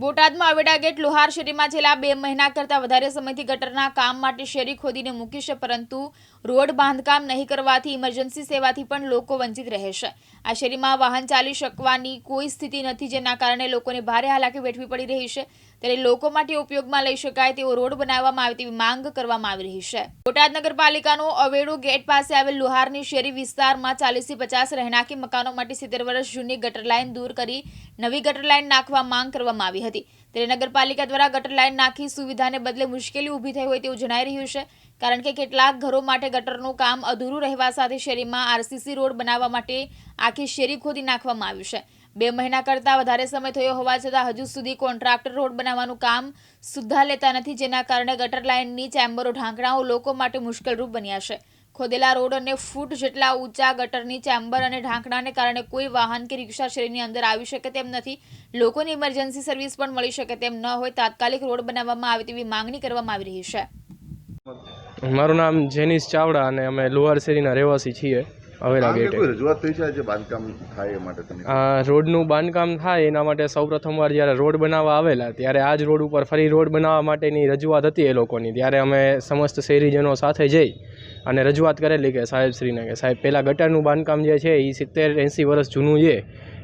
બોટાદમાં અવેડા ગેટ લુહાર શેરીમાં છેલ્લા બે મહિના કરતાં વધારે સમયથી ગટરના કામ માટે શેરી ખોદીને મૂકી છે, પરંતુ રોડ બાંધકામ નહીં કરવાથી ઇમરજન્સી સેવાથી પણ લોકો વંચિત રહે છે. આ શેરીમાં વાહન ચાલી શકવાની કોઈ સ્થિતિ નથી, જેના કારણે લોકોને ભારે હાલાકી વેઠવી પડી રહી છે. ત્યારે લોકો માટે ઉપયોગમાં લઈ શકાય તેવો રોડ બનાવવામાં આવે તેવી માંગ કરવામાં આવી રહી છે. બોટાદ નગરપાલિકાનો અવેડો ગેટ પાસે આવેલ લુહારની શેરી વિસ્તારમાં ચાલીસથી પચાસ રહેણાંકી મકાનો માટે સિત્તેર વર્ષ જૂની ગટર લાઇન દૂર કરી નવી ગટર લાઇન નાખવા માંગ કરવામાં આવી હતી. ત્યારે નગરપાલિકા દ્વારા ગટર લાઇન નાખી સુવિધાને બદલે મુશ્કેલી ઊભી થઈ હોય તેવું જણાઈ રહ્યું છે. કારણ કે કેટલાક ઘરો માટે ગટરનું કામ અધૂરું રહેવા સાથે શેરીમાં આરસીસી રોડ બનાવવા માટે આખી શેરી ખોદી નાખવામાં આવ્યું છે. બે મહિના કરતાં વધારે સમય થયો હોવા છતાં હજુ સુધી કોન્ટ્રાક્ટર રોડ બનાવવાનું કામ સુદ્ધા લેતા નથી, જેના કારણે ગટર લાઇનની ચેમ્બરો ઢાંકણાઓ લોકો માટે મુશ્કેલરૂપ બન્યા છે. ખોદેલા રોડ અને ફૂટ જેટલા ઊંચા ગટરની ચેમ્બર અને ઢાંકણાને કારણે કોઈ વાહન કે રિક્ષા શ્રેણીની અંદર આવી શકે તેમ નથી. લોકોને ઇમરજન્સી સર્વિસ પણ મળી શકે તેમ ન હોય તાત્કાલિક રોડ બનાવવામાં આવે તેવી માંગણી કરવામાં આવી રહી છે. મારું નામ જેનિસ ચાવડા અને અમે લુહાર શેરીના રહેવાસી છીએ. અવેરા આમ રજૂઆત થઈ છે આજે બાંધકામ થાય એ માટે તમે? આ રોડનું બાંધકામ થાય એના માટે સૌપ્રથમવાર જ્યારે રોડ બનાવવા આવેલા ત્યારે આ જ રોડ ઉપર ફરી રોડ બનાવવા માટેની રજૂઆત હતી એ લોકોની. ત્યારે અમે સમસ્ત શહેરીજનો સાથે જઈ અને રજૂઆત કરેલી કે સાહેબશ્રીને કે સાહેબ પહેલાં ગટરનું બાંધકામ જે છે એ સિત્તેર એંસી વર્ષ જૂનું છે.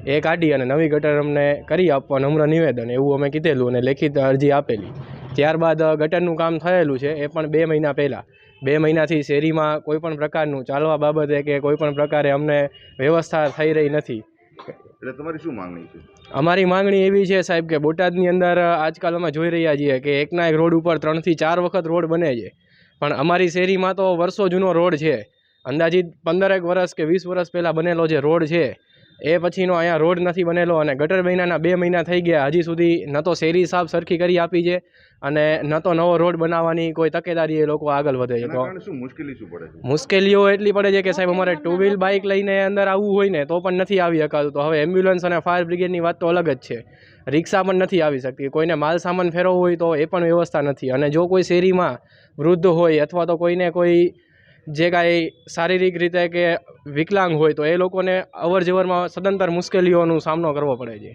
એ કાઢી અને નવી ગટર અમને કરી આપવા નમ્ર નિવેદન એવું અમે કીધેલું અને લેખિત અરજી આપેલી. ત્યારબાદ ગટરનું કામ થયેલું છે એ પણ બે મહિના પહેલાં. બે મહિનાથી શેરીમાં કોઈ પણ પ્રકારનું ચાલવા બાબતે કે કોઈ પણ પ્રકારે અમને વ્યવસ્થા થઈ રહી નથી. એટલે તમારી શું માંગણી છે? અમારી માંગણી એવી છે સાહેબ કે બોટાદની અંદર આજકાલ અમે જોઈ રહ્યા છીએ કે એકના એક રોડ ઉપર ત્રણથી ચાર વખત રોડ બને છે. પણ અમારી શેરીમાં તો વર્ષો જૂનો રોડ છે. અંદાજિત પંદરેક વર્ષ કે વીસ વર્ષ પહેલાં બનેલો જે રોડ છે એ પછીનો અહીંયા રોડ નથી બનેલો અને ગટર મહિનાના બે મહિના થઈ ગયા. હજી સુધી ન તો શેરી સાફ સરખી કરી આપી છે અને ન તો નવો રોડ બનાવવાની કોઈ તકેદારી એ લોકો આગળ વધે છે. તો શું મુશ્કેલી શું પડે મુશ્કેલીઓ એટલી પડે છે કે સાહેબ અમારે ટુ વ્હીલ બાઇક લઈને અંદર આવવું હોય ને તો પણ નથી આવી શકાતું. તો હવે એમ્બ્યુલન્સ અને ફાયર બ્રિગેડની વાત તો અલગ જ છે. રિક્ષા પણ નથી આવી શકતી. કોઈને માલ સામાન ફેરવવો હોય તો એ પણ વ્યવસ્થા નથી. અને જો કોઈ શેરીમાં વૃદ્ધ હોય અથવા તો કોઈને કોઈ જે કાંઈ શારીરિક રીતે કે વિકલાંગ હોય તો એ લોકોને અવર જવરમાં સદંતર મુશ્કેલીઓનો સામનો કરવો પડે છે.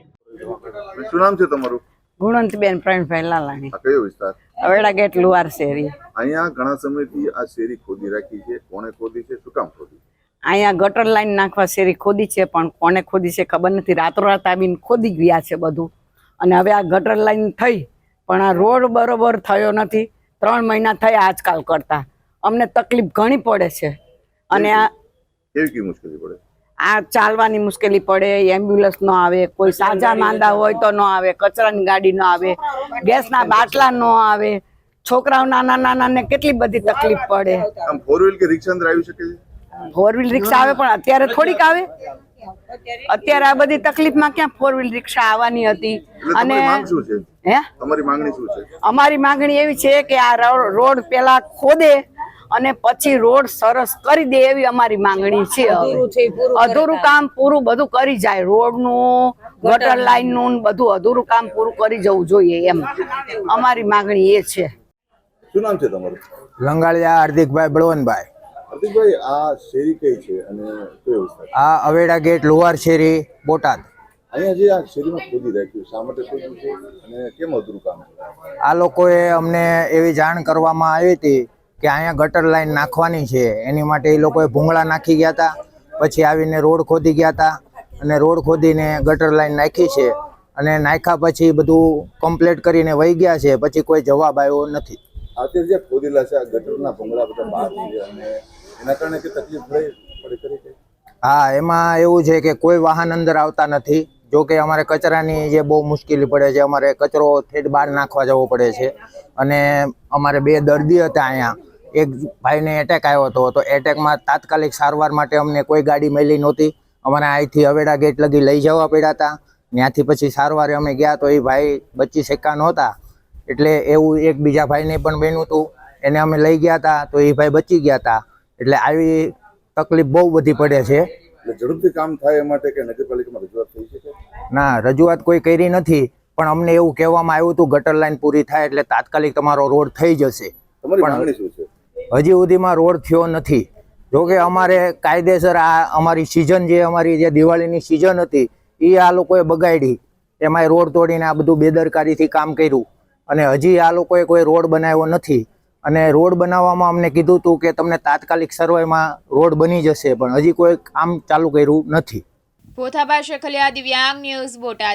શું નામ છે તમારું? ગુણંતબેન પ્રવીણભાઈ લાલાણી. આ કયો વિસ્તાર? અવેડા ગેટ લુવાર શેરી. અહીંયા ઘણા સમયથી આ શેરી ખોદી રાખી છે. કોણે ખોદી છે? શું કામ ખોદી? અહીંયા ગટર લાઈન નાખવા શેરી ખોદી છે પણ કોને ખોદી છે ખબર નથી. રાતોરાત આવીને ખોદી ગયા છે બધું. અને હવે આ ગટર લાઈન થઈ પણ આ રોડ બરોબર થયો નથી. ત્રણ મહિના થયા આજકાલ કરતા. અમને તકલીફ ઘણી પડે છે. અને આ કેવી મુશ્કેલી પડે? આ ચાલવાની મુશ્કેલી પડે એમ્બ્યુલન્સ ન આવે કોઈ સાજા માંદા હોય તો ન આવે કચરાની ગાડી ન આવે ગેસના બાટલા ન આવે છોકરાઓ નાના નાના ને કેટલી બધી તકલીફ પડે. ફોર વ્હીલ કે રિક્ષા અંદર આવી શકે ફોર વ્હીલ રિક્ષા આવે પણ અત્યારે થોડીક આવે. અત્યારે આ બધી તકલીફમાં ક્યાં ફોર વ્હીલ રિક્ષા આવવાની હતી? અને હે? તમારી માંગણી શું છે? અમારી માંગણી એવી છે કે આ રોડ પેલા ખોદે અને પછી રોડ સરસ કરી દે એવી અમારી માંગણી છે. અધૂરું કામ પૂરું બધું કરી જાય રોડનું ગટર લાઈનનું નું બધું અધૂરું કામ પૂરું કરી જવું જોઈએ એમ. અમારી માંગણી એ છે. શું નામ છે તમારું? લંગાળિયા હાર્દિકભાઈ બળવંતભાઈ. હાર્દિકભાઈ આ શેરી કઈ છે અને કયો આ અવેડા ગેટ લોહાર શેરી બોટાદ. અહીંયા જે આ શેરીમાં ખોદી રાખ્યું શા માટે ખોદ્યું છે અને કેમ અધૂરું કામ આ લોકોએ અમને એવી જાણ કરવામાં આવી હતી કે અહીંયા ગટર લાઈન નાખવાની છે. એની માટે એ લોકોએ ભૂંગળા નાખી ગયા હતા. પછી આવીને રોડ ખોદી ગયા હતા. અને રોડ ખોદીને ગટર લાઈન નાખી છે. અને નાખ્યા પછી બધું કમ્પ્લીટ કરીને વહી ગયા છે. પછી કોઈ જવાબ આવ્યો નથી. અત્યારે જે ખોદેલા છે આ ગટરના ભૂંગળા બધા બહાર અને એના કારણે કે તકલીફ પડે પડે ખરી કે હા એમાં એવું છે કે કોઈ વાહન અંદર આવતા નથી. જો કે અમારે કચરાની જે બહુ મુશ્કેલી પડે છે. અમારે કચરો ઠેઠ બહાર નાખવા જવો પડે છે. અને અમારે બે દર્દી હતા અહીંયા. એક ભાઈને એટેક આવ્યો હતો તો એટેકમાં તાત્કાલિક સારવાર માટે અમને કોઈ ગાડી મળી નહોતી. અમારે અહીંથી અવેડા ગેટ લગી લઈ જવા પડ્યા હતા. ત્યાંથી પછી સારવારે અમે ગયા તો એ ભાઈ બચી શક્યા નહોતા. એટલે એવું એક બીજા ભાઈને પણ બન્યું હતું. એને અમે લઈ ગયા હતા તો એ ભાઈ બચી ગયા હતા. એટલે આવી તકલીફ બહુ બધી પડે છે. ઝડપથી કામ થાય એ માટે કે નગરપાલિકામાં રજૂઆત થઈ શકે ના રજૂઆત કોઈ કરી નથી પણ અમને એવું કહેવામાં આવ્યું હતું ગટર લાઈન પૂરી થાય એટલે તાત્કાલિક તમારો રોડ થઈ જશે. તમારી માંગણી શું છે? હજી સુધીમાં રોડ થયો નથી. જો કે અમારે કાયદેસર આ અમારી સિઝન જે અમારી જે દિવાળીની સિઝન હતી, એ આ લોકોએ બગાડી. એમાંય રોડ તોડીને આ બધું બેદરકારીથી કામ કર્યું. અને હજી આ લોકોએ કોઈ રોડ બનાવ્યો નથી. અને રોડ બનાવવામાં અમને કીધું હતું કે તમને તાત્કાલિક સર્વેમાં રોડ બની જશે, પણ હજી કોઈ કામ ચાલુ કર્યું નથી. પોથાબા શેખલિયા દિવ્યાંગ ન્યૂઝ બોટાદ.